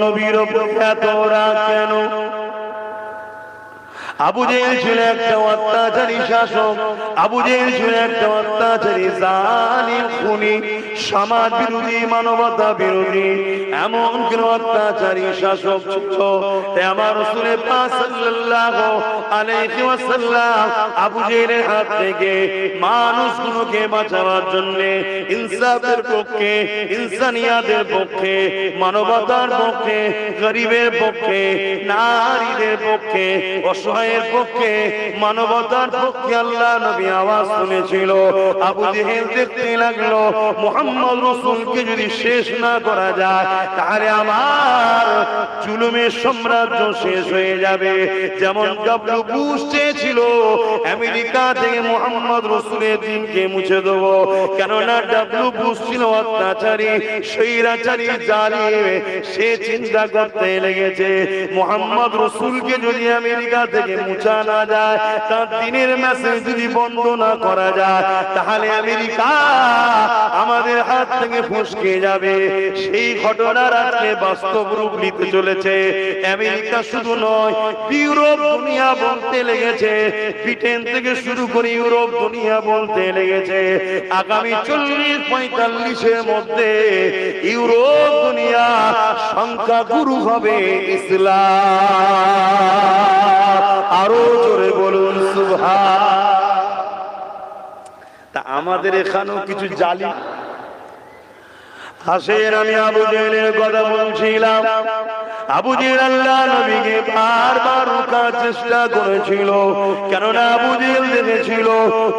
নবীর কেন? আবু জেহেল ছিল একটা অত্যাচারী শাসক। আবু ছিল একটা অত্যাচারী খুনি, সমাজ বিরোধী, মানবতা বিরোধী, এমন কোন অত্যাচারী শাসক ছিল। আমার সাল্লাল্লাহু আলাইহি ওয়াসাল্লাম আবু হাত থেকে মানুষগুলোকে বাঁচাবার জন্য, ইনসাফের পক্ষে, ইনসানিয়াতের পক্ষে, মানবতার পক্ষে, গরিবের পক্ষে, নারীদের পক্ষে অসহায়ের পক্ষে, মানবতার পক্ষে আল্লাহ নবী আওয়াজ শুনেছিল। আবু জেহেল দেখতে লাগল, মোহাম্মদ রসুলকে যদি শেষ না করা যায়, তাহলে আমার জুলুমের সাম্রাজ্য শেষ হয়ে যাবে। যেমন ডব্লু বুশ চেয়েছিল আমেরিকা থেকে মোহাম্মদ রসুলের দিনকে মুছে দেবো। কেননা ডাব্লু বুশ ছিল অত্যাচারী স্বৈরাচারী জালিম সে চিন্তা করতে লেগেছে। মোহাম্মদ রসুলকে যদি আমেরিকা থেকে মুছা না যায়, তার দিনের মেসেজ যদি বন্ধ না করা যায়, তাহলে আমেরিকা আমাদের হাত থেকে ফসকে যাবে। সেই ঘটনার আজকে বাস্তব রূপ নিতে চলেছে। আমেরিকা শুধু নয়, ইউরোপ, দুনিয়া বলতে লেগেছে। ব্রিটেন থেকে শুরু করে ইউরোপ দুনিয়া বলতে লেগেছে, আগামী চল্লিশ, পঁয়তাল্লিশের মধ্যে ইউরোপ দুনিয়া সংখ্যা গুরু হবে ইসলাম। আরও জোরে বলুন সুভা তা আমাদের এখানেও কিছু জালি হাসের আমি আবু জেলের কথা বলছিলাম। আবু জেল আল্লাহ নবীকে বারবার রোকার চেষ্টা করেছিল। কেননা আবু জেল দেখেছিল,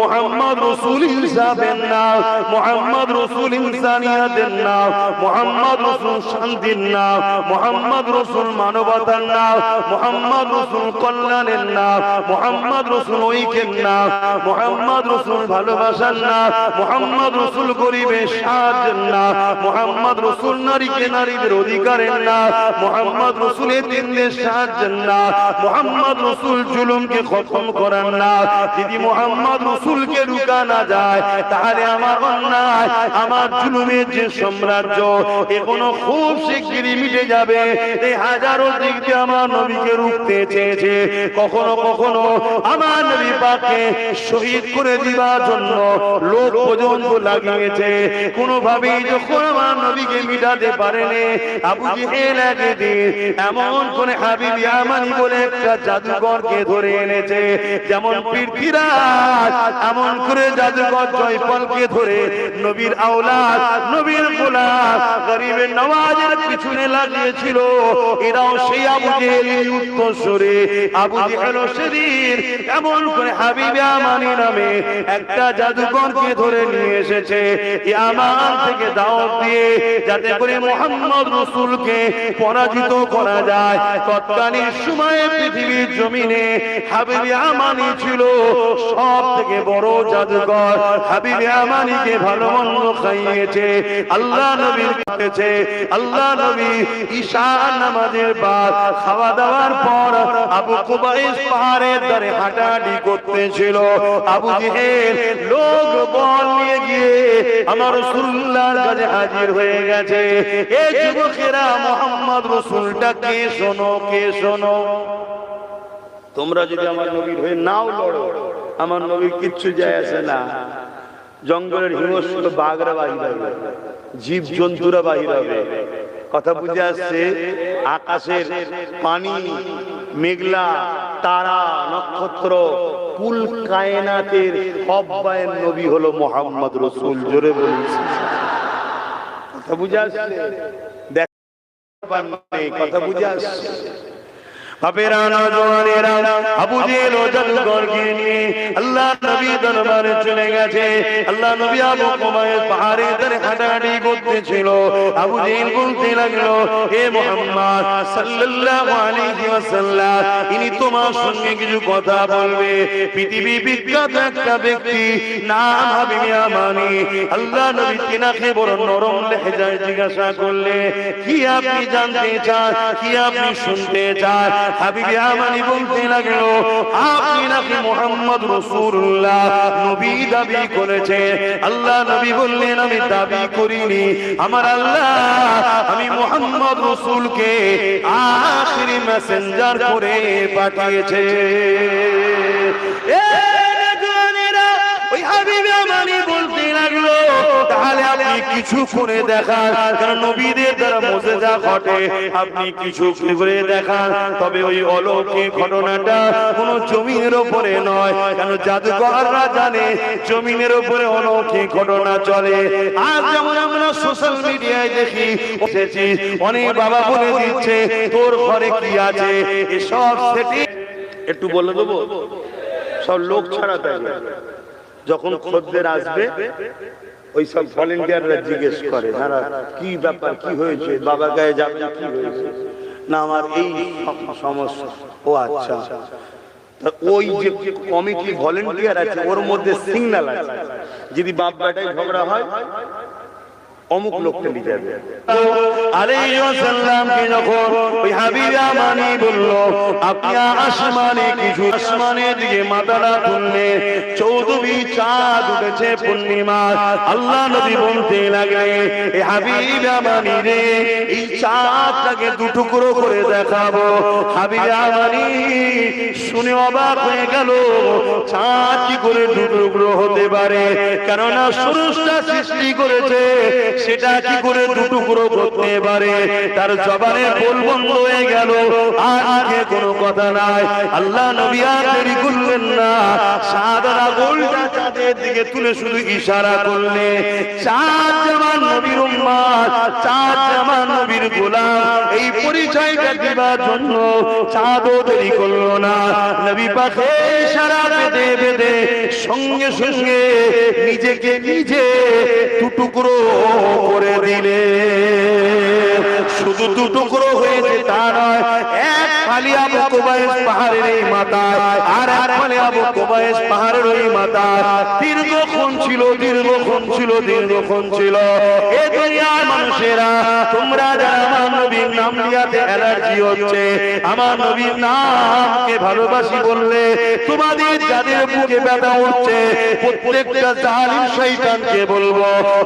মোহাম্মদ রসুল হিসাবের নাম, মোহাম্মদ রসুল ইনসানিয়াতের নাম, মোহাম্মদ রসুল শান্তির নাম, মোহাম্মদ রসুল মানবতার নাম, মোহাম্মদ রসুল কল্যাণের নাম, মোহাম্মদ রসুল ঐক্যের নাম, মোহাম্মদ রসুল ভালোবাসার নাম, মোহাম্মদ রসুল গরিবের সাহায্যের নাম মোহাম্মদ রসুল নারীকে নারীদের অধিকারের না, মোহাম্মদ রসুলের দিনদের সাহায্যের না, মোহাম্মদ রসুল জুলুমকে খতম করার না। যদি মোহাম্মদ রসুলকে রুকা না যায়, তাহলে আমার অন্যায়, আমার জুলুমের যে সাম্রাজ্য এখনও খুব শিগগিরই মিটে যাবে। এই হাজারো দিক দিয়ে আমার নবীকে রুখতে চেয়েছে। কখনো কখনো আমার নবী পাকে শহীদ করে দিবার জন্য লোক পর্যন্ত লাগিয়েছে। কোনোভাবেই যখন আমার নবীকে মিটাতে পারেনি। আবু জেহেল একদিন এমন করে হাবিব ইয়ামানি বলে একটা জাদুকরকে ধরে এনেছে। যেমন পৃথ্বীরাজ, এমন করে জাদুকর জয়পালকে ধরে নবীর আওলাদ, নবীর গোলাম, গরিবের নওয়াজের পিছনে লাগিয়েছিল। এরাও সেই আবু জেহেলের উত্তরসূরি। আবু জেহেল সেদিন এমন করে হাবিব ইয়ামানি নামে একটা জাদুকরকে ধরে নিয়ে এসেছে। ইয়ামান থেকে দাওয়াত দিয়ে যাতে করে মোহাম্মদ রসুলকে পরাজিত করা যায়। তৎকালীন সময়ে পৃথিবীর জমিনে হাবিবি আমানি ছিল সব থেকে বড় জাদুকর হাবিবি আমানিকে ভালো মন্দ খাইয়েছে, আল্লাহ নবীর কাছে, আল্লাহ নবী ঈশা নামাজের বাদ খাওয়া দাওয়ার পর আবু কুবাইস পাহাড়ের ধারে হাঁটাহাঁটি করতেছিল। আবু জেহেল, লোক বল নিয়ে গিয়ে আমার রসুল্লাহর কাছে হাজির হয়ে গেছে। এ যুবকেরা, মোহাম্মদ রসুলটা কে শোনো কে শোনো? তোমরা যদি আমার নবীর হয়ে নাও লড়ো, আমার নবীর কিচ্ছু যায় আসে না। জঙ্গলের হিংস্র বাঘরা বাহির হবে জীব জন্তুরা বাহির হবে। কথা বুঝে আসছে? আকাশের পানি, মেঘলা, তারা, নক্ষত্র কুল কায়নাতের সব্বায়ের নবী হলো মোহাম্মদ রসুল। জোরে বলছি বুঝে আসলে দেখ কথা বুঝে আসছে। আল্লাহ ইনি তোমার সঙ্গে কিছু কথা বলবে। পৃথিবী বিখ্যাত একটা ব্যক্তি, নাম হাবিবি আমানি। আল্লাহ নবী তিনাকে বড় নরম লেহেজায় জিজ্ঞাসা করলে, কি আপনি জানতে চান? কি আপনি শুনতে চান? হাবিবি আমানি বলতে লাগল আপনি নাকি মোহাম্মদ রসুল্লাহ? নবী দাবি করেছে। আল্লাহ নবী বললেন আমি দাবি করিনি। আমার আল্লাহ আমি মোহাম্মদ রসুলকে আখরি মেসেঞ্জার করে পাঠিয়েছে। এ কিছু করে দেখান, কারণ নবীদের দ্বারা মোজেজা ঘটে। আপনি কিছু করে দেখান, তবে ওই অলৌকিক ঘটনাটা কোনো জমিনের উপরে নয় কেন জাদুকররা জানে জমিনের উপরে অলৌকিক ঘটনা চলে। আর যেমন আমরা সোশ্যাল মিডিয়ায় দেখি এসেছি অনেক বাবা বলে দিচ্ছে, তোর ঘরে কি আছে? এসব সেটি একটু বলে দেবো? সব লোক ছাড়া থাকবে যখন খদ্দের আসবে ওই সব ভলেন্টিয়াররা জিজ্ঞেস করে তারা কি ব্যাপার, কি হয়েছে? বাবা গায়ে যাবে, কি হয়েছে? না, আমার এই সমস্যা। ও আচ্ছা। ওই যে কমিটি ভলেন্টিয়ার আছে, ওর মধ্যে সিগন্যাল আছে। যদি বাপ বেটায় ঝগড়া হয় অমুক লোকটা নিয়ে যাবে। যখন ওই বলল, আপনি আসমানে কিছু আসমানের দিকে মাথাটা তুললে চাঁদ উঠেছে পূর্ণিমা আল্লাহ নবী বলতে রে, এই চাঁদটাকে দুটুকরো করে দেখাবো। হাবিব আমানি শুনে অবাক হয়ে গেল, চাঁদ কি করে দুটুকরো হতে পারে? কেননা সুরুষটা সৃষ্টি করেছে সেটা কি করে দুটুকরো করতে পারে? তার জবানে বল বন্ধ হয়ে গেল। আর আগে কোনো কথা নাই। আল্লাহ নবী আর দেরি করলেন না। সাদা গোলটা চাঁদের দিকে তুলে শুধু ইশারা করলে। চাঁদ জামান নবীর উম্মাদ। চাঁদ জামান নবীর গোলাম। এই পরিচয়টা দিবার জন্য চাঁদও দেরি করল না। নবী পাখে সারা বেঁধে বেঁধে সঙ্গে সঙ্গে নিজেকে নিজে টুকরো করে দিলে। শুধু দু টুকরো হয়েছে, তা নয়, এক ফালি আবু কোবায়েস পাহাড়ের এই মাতা আর এক ফালি আবু কোবায়েস পাহাড়ের ওই দীর্ঘ দীর্ঘক্ষণ ছিল দীর্ঘক্ষণ ছিল দীর্ঘক্ষণ ছিল। এ দুনিয়ার মানুষেরা, তোমরা যারা নবীর নাম লিয়াতে অ্যালার্জি হচ্ছে, আমার নবীর নামকে ভালোবাসি বললে তোমাদের যাদের বুকে ব্যথা উঠছে প্রত্যেকটা জালিম শয়তানকে বলব,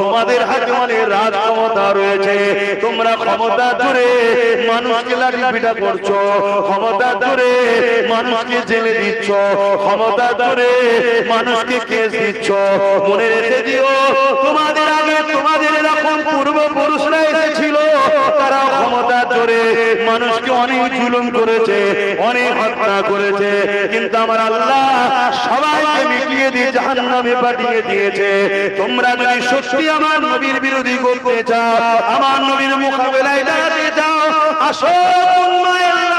তোমাদের হাতে অনেক রাজ ক্ষমতা রয়েছে, তোমরা ক্ষমতা ধরে মানুষকে লাঠি করছ, ক্ষমতা ধরে মানুষকে জেলে দিচ্ছ, ক্ষমতা ধরে মানুষকে কেস দিচ্ছ, মনে রেখে দিও তোমাদের আগে তোমাদের এরকম পূর্বপুরুষরা এসেছিল তারা ক্ষমতা ধরে মানুষকে অনেক জুলুম করেছে, অনেক হত্যা করেছে, কিন্তু আমার আল্লাহ সবাইকে মিটিয়ে দিয়ে জাহান্নামে পাঠিয়ে দিয়েছে। তোমরা যদি সত্যি আমার নবীর বিরোধী করতে চাও, আমার নবীর মোকাবেলায় দাঁড়াতে চাও, আসো আসো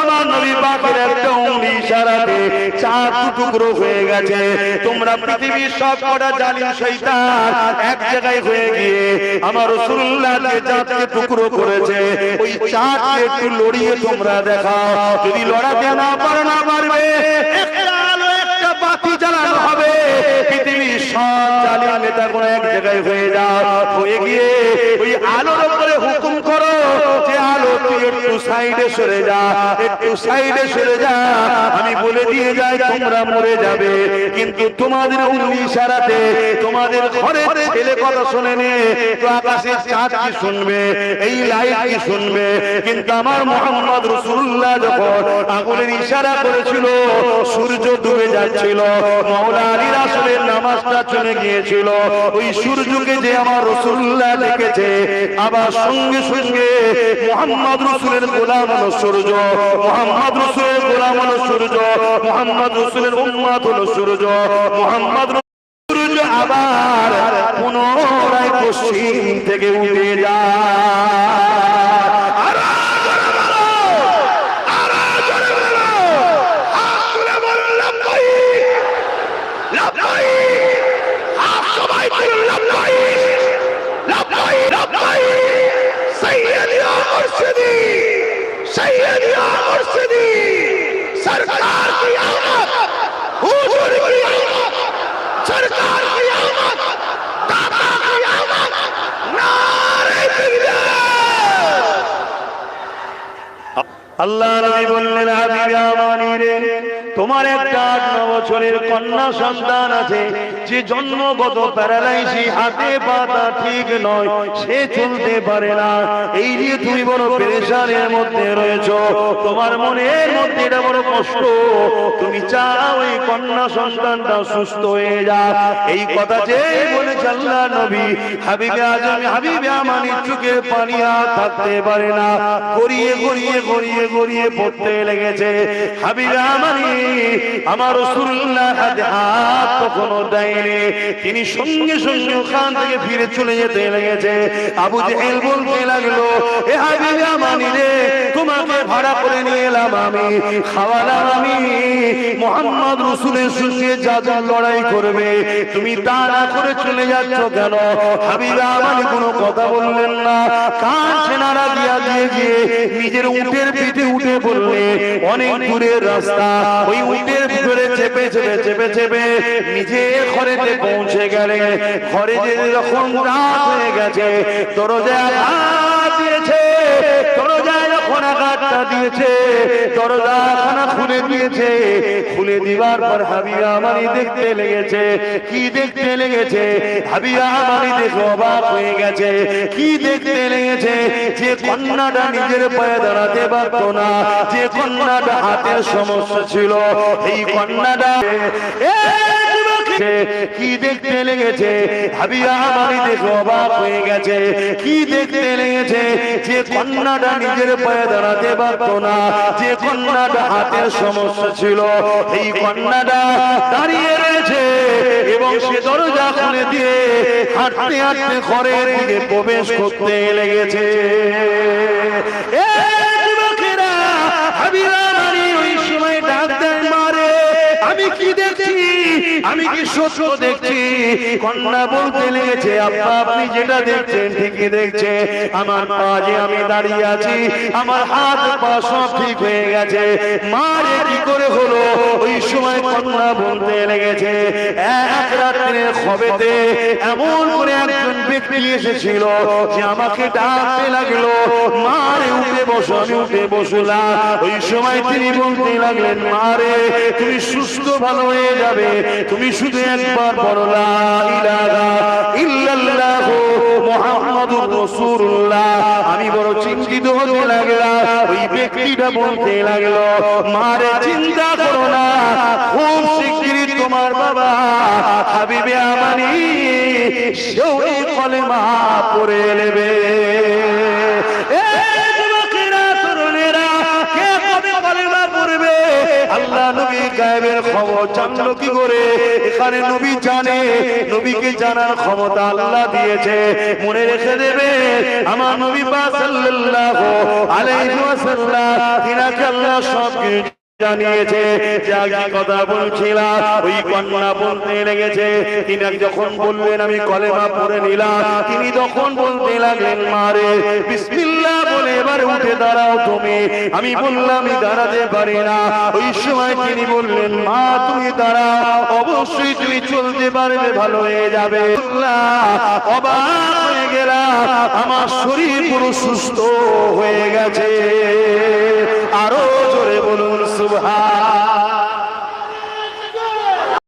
আমার নবী পাকের একটা উঙ্গলি ইশারাতে চার টুকরো হয়ে গেছে। তোমরা পৃথিবীর সব কটা জালিম শয়তান এক জায়গায় হয়ে গিয়ে আমার রাসূলুল্লাহকে চাঁদকে টুকরো করেছে। ওই চাঁদকে একটু লড়িয়ে তোমরা দেখাও। যদি লড়াতে না পারো না পারবে হবে। পৃথিবীর সব জালিম নেতা কোন এক জায়গায় হয়ে যাও। হয়ে গিয়ে ওই আলোর উপরে হুকুম করো যে আলো তুই একটু সাইডে সরে যা, একটু সাইডে সরে যা। আমি বলে দিয়ে যাই, তোমরা মরে যাবে। কিন্তু তোমাদের উঙ্গলি ইশারাতে তোমাদের ঘরে ছেলে কথা শুনে নে, তো আকাশে চাঁদ কি শুনবে, এই লাইট কি শুনবে? কিন্তু আমার মোহাম্মদ রসুল্লাহ যখন আগুনের ইশারা করেছিল, সূর্য ডুবে যাচ্ছিল, মাওলা আলী রাসূলের নামাজটা চলে গিয়েছিল, ওই সূর্যকে যে আমার রসুল্লাহ দেখেছে, আবার সঙ্গে সঙ্গে মোহাম্মদ রসুলের গোলাম হলো সূর্য, মোহাম্মদ রসুলের গোলাম হলো সূর্য, মোহাম্মদ রসুলের উম্মাদ হলো সূর্য, মোহাম্মদ সূর্য আবার পুনরায় পশ্চিম থেকে উঠে যায়। আল্লাহ নবী বললেন হাবিবে আমানি তোমার একটা আট বছরের কন্যা সন্তান আছে যে জন্মগত প্যারালাইসি হাতে পাতা ঠিক নয়, সে চলতে পারে না। এই নিয়ে তুমি বড় পেরেশানের মধ্যে রয়েছো, তোমার মনের মধ্যে এটা বড় কষ্ট। তুমি চাও এই কন্যা সন্তানটা সুস্থ হয়ে যা এই কথা যে বলেছে আল্লাহ নবী, হাবিবে আজম, হাবিবে আমানি, চোখে পানি আর থাকতে পারে না। গড়িয়ে গড়িয়ে গড়িয়ে গড়িয়ে পড়তে লেগেছে। হাবিবে আমানি, আমার রসুল্লাহ হাতে হাত কখনো দেয়নি তিনি সঙ্গে সঙ্গে ওখান থেকে ফিরে চলে যেতে লেগেছে। আবু জেহেল বলতে লাগল, এ হাবিবে আমানি রে, তোমাকে ভাড়া করে নিয়ে এলাম আমি। খাওয়ালাম আমি। মোহাম্মদ রসুলের সঙ্গে যা যা লড়াই করবে, তুমি তা না করে চলে যাচ্ছ কেন? হাবিবা আমানি কোনো কথা বললেন না। কান সেনারা দিয়া দিয়ে গিয়ে নিজের উটের পিঠে উঠে পড়লে অনেক দূরের রাস্তা। ওই উটের ভিতরে চেপে চেপে চেপে চেপে নিজে ঘরেতে পৌঁছে গেলে, ঘরে যে যখন রাত হয়ে গেছে, দরজায় আঘাতটা দিয়েছে দরজাখানা খুলে দিয়েছে, খুলে দিবার পর হাবিয়া আমারই দেখতে লেগেছে। কি দেখতে লেগেছে? হাবিয়া আমারই দেখে অবাক হয়ে গেছে। কি দেখতে লেগেছে? যে কন্যাটা নিজের পায়ে দাঁড়াতে পারত না, যে কন্যাটা হাতের সমস্যা ছিল, এই কন্যাটা যুবক, কি দেখতে লেগেছে? হাবিয়া দেখে অবাক হয়ে গেছে। কি দেখতে লেগেছে? যে কন্যাটা নিজের পায়ে দাঁড়াতে পারত না যে কন্যাটা হাতের সমস্যা ছিল এই কন্যাটা দাঁড়িয়ে রয়েছে এবং সে দরজা খুলে দিয়ে হাঁটতে হাঁটতে ঘরের দিকে প্রবেশ করতে লেগেছে। এ কি দেখছি? আমি কি সত্য দেখছি? কন্যা বলতে লেগেছে, আব্বা, আপনি যেটা দেখছেন ঠিকই দেখছে। আমার পা যে আমি দাঁড়িয়ে আছি, আমার হাত পা সব ঠিক হয়ে গেছে। মারে কি করে হলো? ওই সময় কন্যা বলতে লেগেছে, এক রাত্রের খবেতে এমন করে একজন ব্যক্তি এসেছিল যে আমাকে ডাকতে লাগল। মারে উঠে বসো, আমি উঠে বসলাম। ওই সময় তিনি বলতে লাগলেন মারে তুমি সুস্থ ভালো হয়ে যাবে। তুমি শুধু একবার রাসূলুল্লাহ। আমি বড় চিন্তিত হতে লাগলাম। ওই ব্যক্তিটা বলতে লাগল, মারে চিন্তা করো না, খুব শিগগিরই তোমার বাবা হাবিবে আমানি সেও এই কলেমা পড়ে নেবে? আল্লাহ গায়েবের খবর জানলো কি করে? এখানে নবী জানে, নবীকে জানার ক্ষমতা আল্লাহ দিয়েছে। মনে রেখে দেবে, আমার নবী সাল্লাল্লাহু আলাইহি ওয়াসাল্লাম তিনাকে আল্লাহ সব কথা বলছিলাম, ওই কন্যা বলতে লেগেছে। তিনি যখন বললেন, আমি কলেমা পড়ে নিলাম। তিনি তখন বলতে লাগলেন মারে বিসমিল্লাহ বলে এবার উঠে দাঁড়াও তুমি। আমি বললাম, আমি দাঁড়াতে পারি না। ওই সময় তিনি বললেন, মা, তুমি দাঁড়াও, অবশ্যই তুমি চলতে পারবে, ভালো হয়ে যাবে। অবাক হয়ে গেলাম, আমার শরীর পুরো সুস্থ হয়ে গেছে। আরও জোরে বলুন, সুবহান